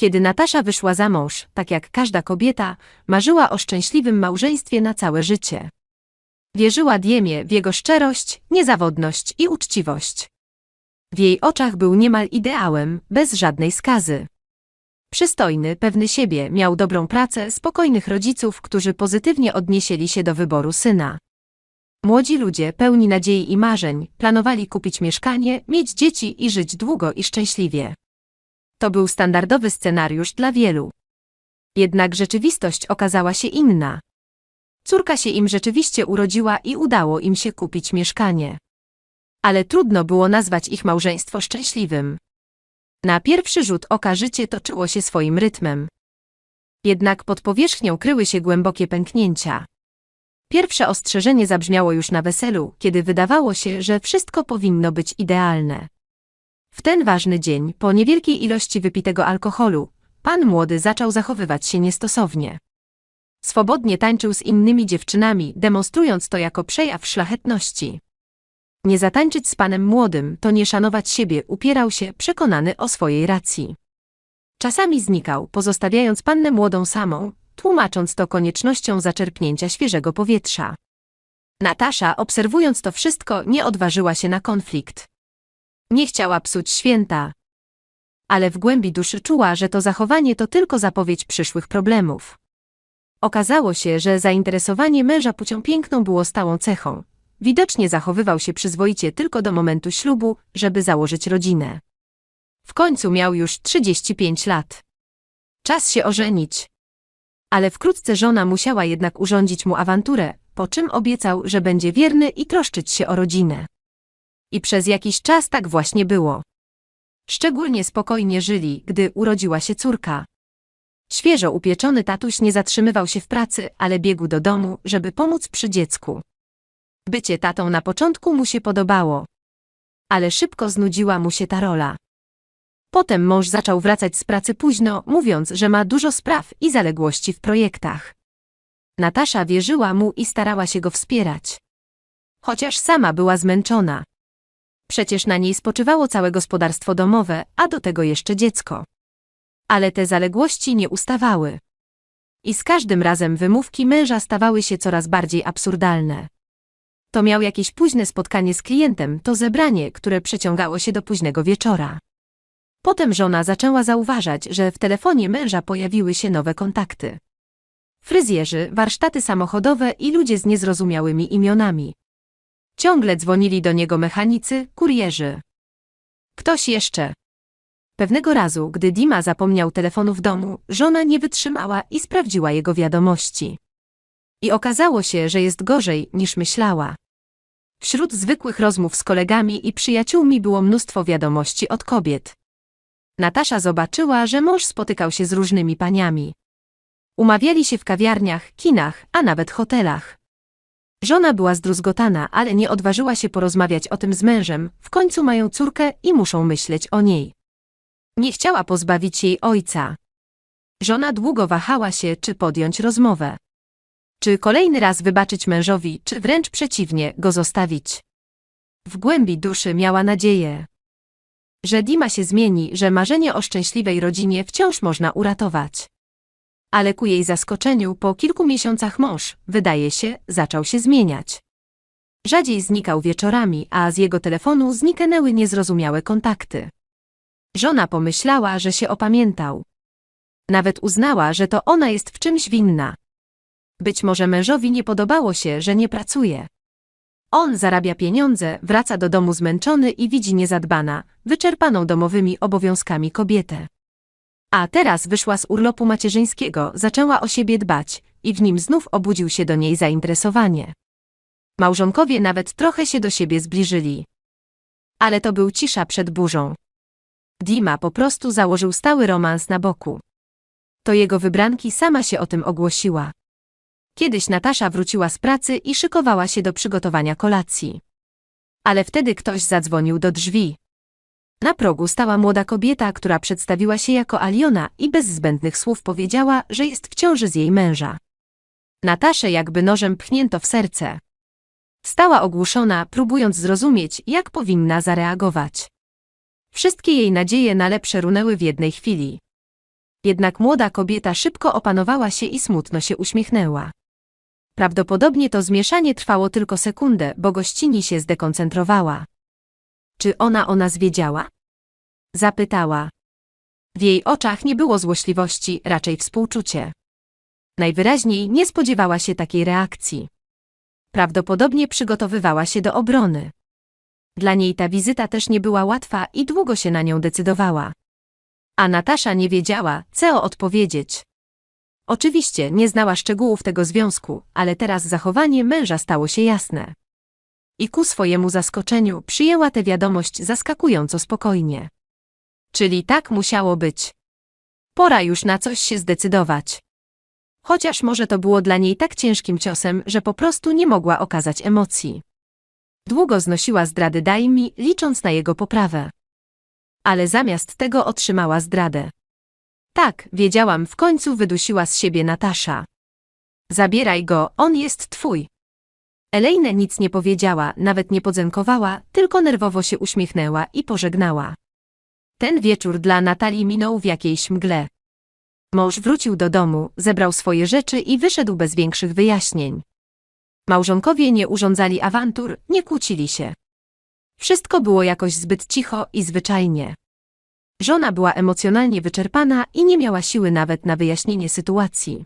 Kiedy Natasza wyszła za mąż, tak jak każda kobieta, marzyła o szczęśliwym małżeństwie na całe życie. Wierzyła Diemie w jego szczerość, niezawodność i uczciwość. W jej oczach był niemal ideałem, bez żadnej skazy. Przystojny, pewny siebie, miał dobrą pracę, spokojnych rodziców, którzy pozytywnie odnieśli się do wyboru syna. Młodzi ludzie, pełni nadziei i marzeń, planowali kupić mieszkanie, mieć dzieci i żyć długo i szczęśliwie. To był standardowy scenariusz dla wielu. Jednak rzeczywistość okazała się inna. Córka się im rzeczywiście urodziła i udało im się kupić mieszkanie. Ale trudno było nazwać ich małżeństwo szczęśliwym. Na pierwszy rzut oka życie toczyło się swoim rytmem. Jednak pod powierzchnią kryły się głębokie pęknięcia. Pierwsze ostrzeżenie zabrzmiało już na weselu, kiedy wydawało się, że wszystko powinno być idealne. W ten ważny dzień, po niewielkiej ilości wypitego alkoholu, pan młody zaczął zachowywać się niestosownie. Swobodnie tańczył z innymi dziewczynami, demonstrując to jako przejaw szlachetności. Nie zatańczyć z panem młodym, to nie szanować siebie, upierał się, przekonany o swojej racji. Czasami znikał, pozostawiając pannę młodą samą, tłumacząc to koniecznością zaczerpnięcia świeżego powietrza. Natasza, obserwując to wszystko, nie odważyła się na konflikt. Nie chciała psuć święta. Ale w głębi duszy czuła, że to zachowanie to tylko zapowiedź przyszłych problemów. Okazało się, że zainteresowanie męża płcią piękną było stałą cechą. Widocznie zachowywał się przyzwoicie tylko do momentu ślubu, żeby założyć rodzinę. W końcu miał już 35 lat. Czas się ożenić. Ale wkrótce żona musiała jednak urządzić mu awanturę, po czym obiecał, że będzie wierny i troszczyć się o rodzinę. I przez jakiś czas tak właśnie było. Szczególnie spokojnie żyli, gdy urodziła się córka. Świeżo upieczony tatuś nie zatrzymywał się w pracy, ale biegł do domu, żeby pomóc przy dziecku. Bycie tatą na początku mu się podobało. Ale szybko znudziła mu się ta rola. Potem mąż zaczął wracać z pracy późno, mówiąc, że ma dużo spraw i zaległości w projektach. Natasza wierzyła mu i starała się go wspierać. Chociaż sama była zmęczona. Przecież na niej spoczywało całe gospodarstwo domowe, a do tego jeszcze dziecko. Ale te zaległości nie ustawały. I z każdym razem wymówki męża stawały się coraz bardziej absurdalne. To miał jakieś późne spotkanie z klientem, to zebranie, które przeciągało się do późnego wieczora. Potem żona zaczęła zauważać, że w telefonie męża pojawiły się nowe kontakty. Fryzjerzy, warsztaty samochodowe i ludzie z niezrozumiałymi imionami. Ciągle dzwonili do niego mechanicy, kurierzy. Ktoś jeszcze. Pewnego razu, gdy Dima zapomniał telefonu w domu, żona nie wytrzymała i sprawdziła jego wiadomości. I okazało się, że jest gorzej, niż myślała. Wśród zwykłych rozmów z kolegami i przyjaciółmi było mnóstwo wiadomości od kobiet. Natasza zobaczyła, że mąż spotykał się z różnymi paniami. Umawiali się w kawiarniach, kinach, a nawet hotelach. Żona była zdruzgotana, ale nie odważyła się porozmawiać o tym z mężem, w końcu mają córkę i muszą myśleć o niej. Nie chciała pozbawić jej ojca. Żona długo wahała się, czy podjąć rozmowę. Czy kolejny raz wybaczyć mężowi, czy wręcz przeciwnie, go zostawić. W głębi duszy miała nadzieję, że Dima się zmieni, że marzenie o szczęśliwej rodzinie wciąż można uratować. Ale ku jej zaskoczeniu, po kilku miesiącach mąż, wydaje się, zaczął się zmieniać. Rzadziej znikał wieczorami, a z jego telefonu zniknęły niezrozumiałe kontakty. Żona pomyślała, że się opamiętał. Nawet uznała, że to ona jest w czymś winna. Być może mężowi nie podobało się, że nie pracuje. On zarabia pieniądze, wraca do domu zmęczony i widzi niezadbana, wyczerpaną domowymi obowiązkami kobietę. A teraz wyszła z urlopu macierzyńskiego, zaczęła o siebie dbać i w nim znów obudził się do niej zainteresowanie. Małżonkowie nawet trochę się do siebie zbliżyli. Ale to był cisza przed burzą. Dima po prostu założył stały romans na boku. To jego wybranki sama się o tym ogłosiła. Kiedyś Natasza wróciła z pracy i szykowała się do przygotowania kolacji. Ale wtedy ktoś zadzwonił do drzwi. Na progu stała młoda kobieta, która przedstawiła się jako Aliona i bez zbędnych słów powiedziała, że jest w ciąży z jej męża. Nataszę jakby nożem pchnięto w serce. Stała ogłuszona, próbując zrozumieć, jak powinna zareagować. Wszystkie jej nadzieje na lepsze runęły w jednej chwili. Jednak młoda kobieta szybko opanowała się i smutno się uśmiechnęła. Prawdopodobnie to zmieszanie trwało tylko sekundę, bo gościni się zdekoncentrowała. Czy ona o nas wiedziała? Zapytała. W jej oczach nie było złośliwości, raczej współczucie. Najwyraźniej nie spodziewała się takiej reakcji. Prawdopodobnie przygotowywała się do obrony. Dla niej ta wizyta też nie była łatwa i długo się na nią decydowała. A Natasza nie wiedziała, co odpowiedzieć. Oczywiście nie znała szczegółów tego związku, ale teraz zachowanie męża stało się jasne. I ku swojemu zaskoczeniu przyjęła tę wiadomość zaskakująco spokojnie. Czyli tak musiało być. Pora już na coś się zdecydować. Chociaż może to było dla niej tak ciężkim ciosem, że po prostu nie mogła okazać emocji. Długo znosiła zdrady Daimi, licząc na jego poprawę. Ale zamiast tego otrzymała zdradę. Tak, wiedziałam, w końcu wydusiła z siebie Natasza. Zabieraj go, on jest twój. Elejne nic nie powiedziała, nawet nie podzękowała, tylko nerwowo się uśmiechnęła i pożegnała. Ten wieczór dla Natalii minął w jakiejś mgle. Mąż wrócił do domu, zebrał swoje rzeczy i wyszedł bez większych wyjaśnień. Małżonkowie nie urządzali awantur, nie kłócili się. Wszystko było jakoś zbyt cicho i zwyczajnie. Żona była emocjonalnie wyczerpana i nie miała siły nawet na wyjaśnienie sytuacji.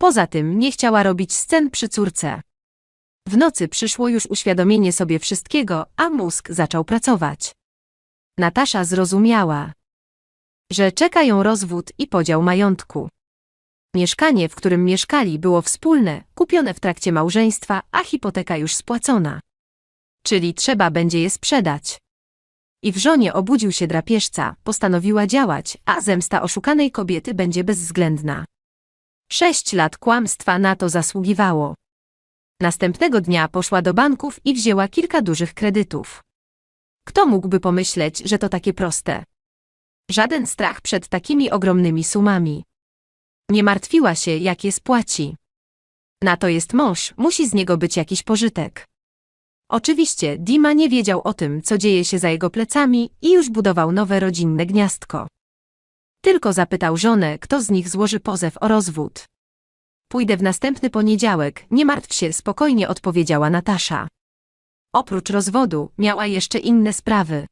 Poza tym nie chciała robić scen przy córce. W nocy przyszło już uświadomienie sobie wszystkiego, a mózg zaczął pracować. Natasza zrozumiała, że czeka ją rozwód i podział majątku. Mieszkanie, w którym mieszkali, było wspólne, kupione w trakcie małżeństwa, a hipoteka już spłacona. Czyli trzeba będzie je sprzedać. I w żonie obudził się drapieżca, postanowiła działać, a zemsta oszukanej kobiety będzie bezwzględna. Sześć lat kłamstwa na to zasługiwało. Następnego dnia poszła do banków i wzięła kilka dużych kredytów. Kto mógłby pomyśleć, że to takie proste? Żaden strach przed takimi ogromnymi sumami. Nie martwiła się, jak je spłaci. Na to jest mąż, musi z niego być jakiś pożytek. Oczywiście Dima nie wiedział o tym, co dzieje się za jego plecami i już budował nowe rodzinne gniazdko. Tylko zapytał żonę, kto z nich złoży pozew o rozwód. Pójdę w następny poniedziałek, nie martw się, spokojnie odpowiedziała Natasza. Oprócz rozwodu, miała jeszcze inne sprawy.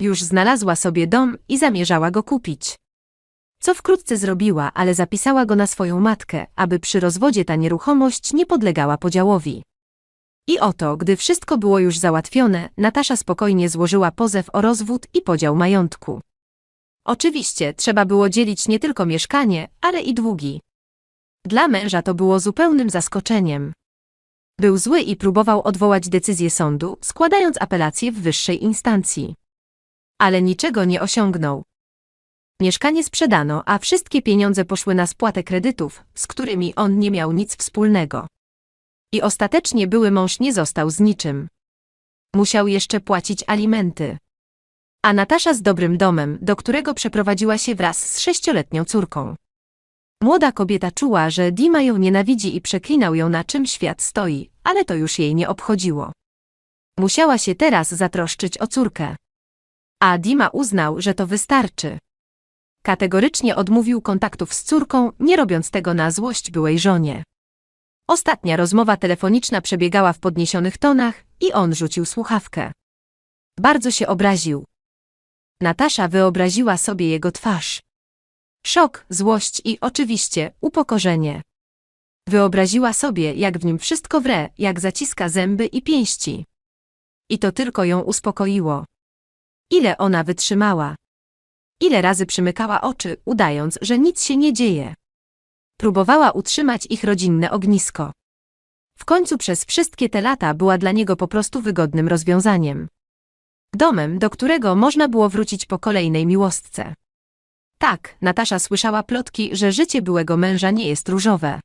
Już znalazła sobie dom i zamierzała go kupić. Co wkrótce zrobiła, ale zapisała go na swoją matkę, aby przy rozwodzie ta nieruchomość nie podlegała podziałowi. I oto, gdy wszystko było już załatwione, Natasza spokojnie złożyła pozew o rozwód i podział majątku. Oczywiście trzeba było dzielić nie tylko mieszkanie, ale i długi. Dla męża to było zupełnym zaskoczeniem. Był zły i próbował odwołać decyzję sądu, składając apelację w wyższej instancji. Ale niczego nie osiągnął. Mieszkanie sprzedano, a wszystkie pieniądze poszły na spłatę kredytów, z którymi on nie miał nic wspólnego. I ostatecznie były mąż nie został z niczym. Musiał jeszcze płacić alimenty. A Natasza z dobrym domem, do którego przeprowadziła się wraz z sześcioletnią córką. Młoda kobieta czuła, że Dima ją nienawidzi i przeklinał ją na czym świat stoi, ale to już jej nie obchodziło. Musiała się teraz zatroszczyć o córkę. A Dima uznał, że to wystarczy. Kategorycznie odmówił kontaktów z córką, nie robiąc tego na złość byłej żonie. Ostatnia rozmowa telefoniczna przebiegała w podniesionych tonach i on rzucił słuchawkę. Bardzo się obraził. Natasza wyobraziła sobie jego twarz. Szok, złość i oczywiście upokorzenie. Wyobraziła sobie, jak w nim wszystko wre, jak zaciska zęby i pięści. I to tylko ją uspokoiło. Ile ona wytrzymała? Ile razy przymykała oczy, udając, że nic się nie dzieje? Próbowała utrzymać ich rodzinne ognisko. W końcu przez wszystkie te lata była dla niego po prostu wygodnym rozwiązaniem. Domem, do którego można było wrócić po kolejnej miłostce. Tak, Natasza słyszała plotki, że życie byłego męża nie jest różowe.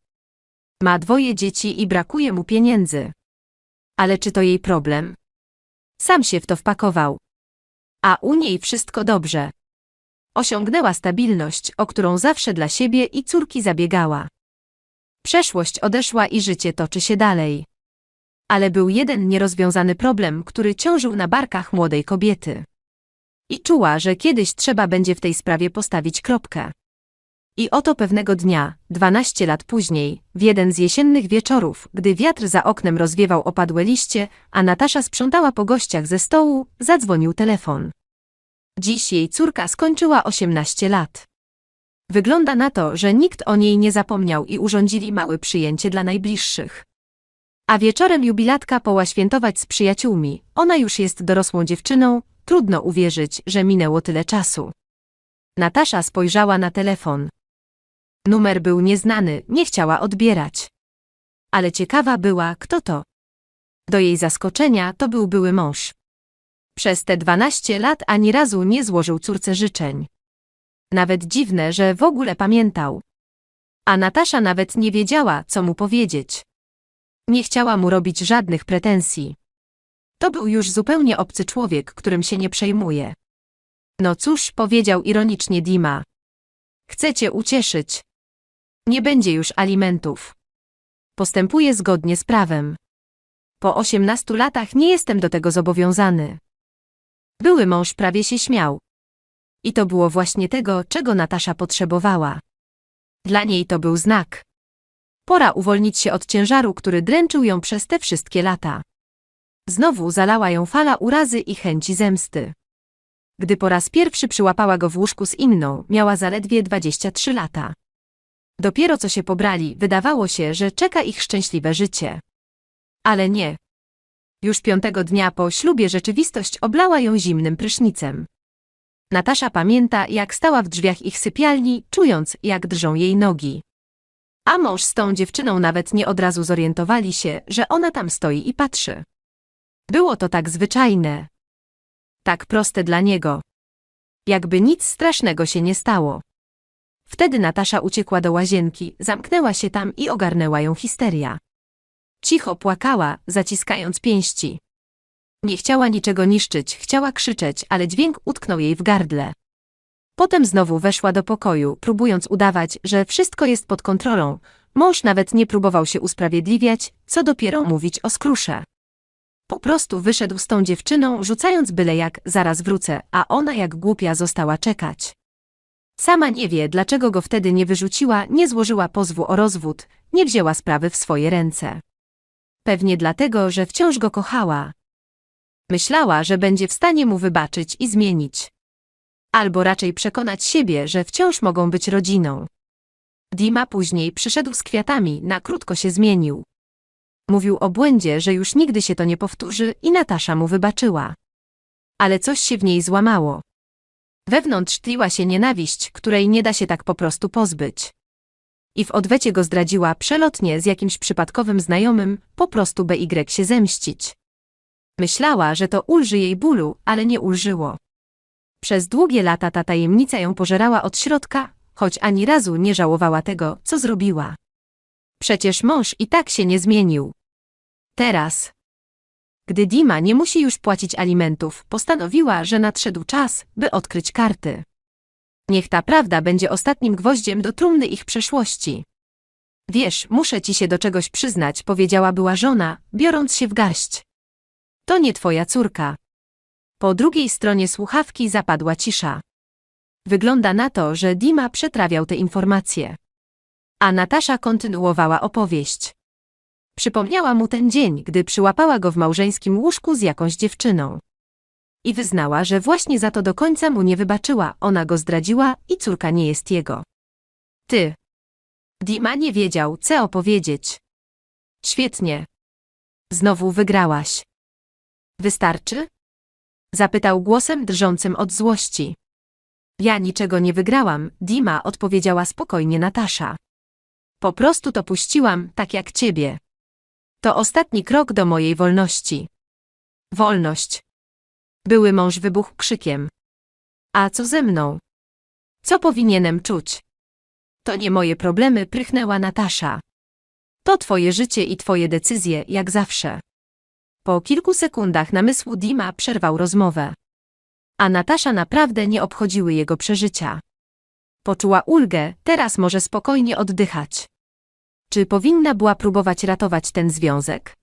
Ma dwoje dzieci i brakuje mu pieniędzy. Ale czy to jej problem? Sam się w to wpakował. A u niej wszystko dobrze. Osiągnęła stabilność, o którą zawsze dla siebie i córki zabiegała. Przeszłość odeszła i życie toczy się dalej. Ale był jeden nierozwiązany problem, który ciążył na barkach młodej kobiety. I czuła, że kiedyś trzeba będzie w tej sprawie postawić kropkę. I oto pewnego dnia, 12 lat później, w jeden z jesiennych wieczorów, gdy wiatr za oknem rozwiewał opadłe liście, a Natasza sprzątała po gościach ze stołu, zadzwonił telefon. Dziś jej córka skończyła 18 lat. Wygląda na to, że nikt o niej nie zapomniał i urządzili małe przyjęcie dla najbliższych. A wieczorem jubilatka poła świętować z przyjaciółmi. Ona już jest dorosłą dziewczyną, trudno uwierzyć, że minęło tyle czasu. Natasza spojrzała na telefon. Numer był nieznany, nie chciała odbierać. Ale ciekawa była, kto to. Do jej zaskoczenia to był były mąż. Przez te 12 lat ani razu nie złożył córce życzeń. Nawet dziwne, że w ogóle pamiętał. A Natasza nawet nie wiedziała, co mu powiedzieć. Nie chciała mu robić żadnych pretensji. To był już zupełnie obcy człowiek, którym się nie przejmuje. No cóż, powiedział ironicznie Dima. Chcę cię ucieszyć. Nie będzie już alimentów. Postępuję zgodnie z prawem. Po 18 latach nie jestem do tego zobowiązany. Były mąż prawie się śmiał. I to było właśnie tego, czego Natasza potrzebowała. Dla niej to był znak. Pora uwolnić się od ciężaru, który dręczył ją przez te wszystkie lata. Znowu zalała ją fala urazy i chęci zemsty. Gdy po raz pierwszy przyłapała go w łóżku z inną, miała zaledwie 23 lata. Dopiero co się pobrali, wydawało się, że czeka ich szczęśliwe życie. Ale nie. Już piątego dnia po ślubie rzeczywistość oblała ją zimnym prysznicem. Natasza pamięta, jak stała w drzwiach ich sypialni, czując, jak drżą jej nogi. A mąż z tą dziewczyną nawet nie od razu zorientowali się, że ona tam stoi i patrzy. Było to tak zwyczajne. Tak proste dla niego. Jakby nic strasznego się nie stało. Wtedy Natasza uciekła do łazienki, zamknęła się tam i ogarnęła ją histeria. Cicho płakała, zaciskając pięści. Nie chciała niczego niszczyć, chciała krzyczeć, ale dźwięk utknął jej w gardle. Potem znowu weszła do pokoju, próbując udawać, że wszystko jest pod kontrolą. Mąż nawet nie próbował się usprawiedliwiać, co dopiero mówić o skrusze. Po prostu wyszedł z tą dziewczyną, rzucając byle jak zaraz wrócę, a ona jak głupia została czekać. Sama nie wie, dlaczego go wtedy nie wyrzuciła, nie złożyła pozwu o rozwód, nie wzięła sprawy w swoje ręce. Pewnie dlatego, że wciąż go kochała. Myślała, że będzie w stanie mu wybaczyć i zmienić. Albo raczej przekonać siebie, że wciąż mogą być rodziną. Dima później przyszedł z kwiatami, na krótko się zmienił. Mówił o błędzie, że już nigdy się to nie powtórzy i Natasza mu wybaczyła. Ale coś się w niej złamało. Wewnątrz tliła się nienawiść, której nie da się tak po prostu pozbyć. I w odwecie go zdradziła przelotnie z jakimś przypadkowym znajomym, po prostu BY się zemścić. Myślała, że to ulży jej bólu, ale nie ulżyło. Przez długie lata ta tajemnica ją pożerała od środka, choć ani razu nie żałowała tego, co zrobiła. Przecież mąż i tak się nie zmienił. Teraz, gdy Dima nie musi już płacić alimentów, postanowiła, że nadszedł czas, by odkryć karty. Niech ta prawda będzie ostatnim gwoździem do trumny ich przeszłości. Wiesz, muszę ci się do czegoś przyznać, powiedziała była żona, biorąc się w garść. To nie twoja córka. Po drugiej stronie słuchawki zapadła cisza. Wygląda na to, że Dima przetrawiał te informacje. A Natasza kontynuowała opowieść. Przypomniała mu ten dzień, gdy przyłapała go w małżeńskim łóżku z jakąś dziewczyną. I wyznała, że właśnie za to do końca mu nie wybaczyła, ona go zdradziła i córka nie jest jego. Ty. Dima nie wiedział, co opowiedzieć. Świetnie. Znowu wygrałaś. Wystarczy? Zapytał głosem drżącym od złości. Ja niczego nie wygrałam, Dima odpowiedziała spokojnie Natasza. Po prostu to puściłam, tak jak ciebie. To ostatni krok do mojej wolności. Wolność. Były mąż wybuchł krzykiem. A co ze mną? Co powinienem czuć? To nie moje problemy, prychnęła Natasza. To twoje życie i twoje decyzje, jak zawsze. Po kilku sekundach namysłu Dima przerwał rozmowę. A Natasza naprawdę nie obchodziły jego przeżycia. Poczuła ulgę, teraz może spokojnie oddychać. Czy powinna była próbować ratować ten związek?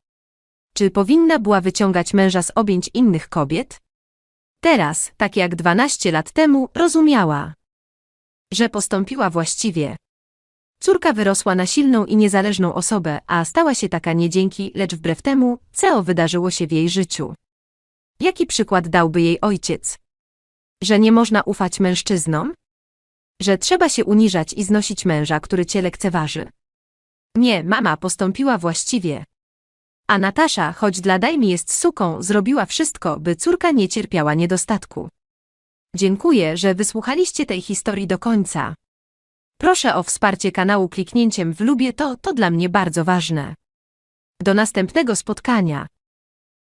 Czy powinna była wyciągać męża z objęć innych kobiet? Teraz, tak jak 12 lat temu, rozumiała. Że postąpiła właściwie. Córka wyrosła na silną i niezależną osobę, a stała się taka nie dzięki, lecz wbrew temu, co wydarzyło się w jej życiu. Jaki przykład dałby jej ojciec? Że nie można ufać mężczyznom? Że trzeba się uniżać i znosić męża, który cię lekceważy? Nie, mama postąpiła właściwie. A Natasza, choć dla Dajmi jest suką, zrobiła wszystko, by córka nie cierpiała niedostatku. Dziękuję, że wysłuchaliście tej historii do końca. Proszę o wsparcie kanału kliknięciem w lubię to, to dla mnie bardzo ważne. Do następnego spotkania.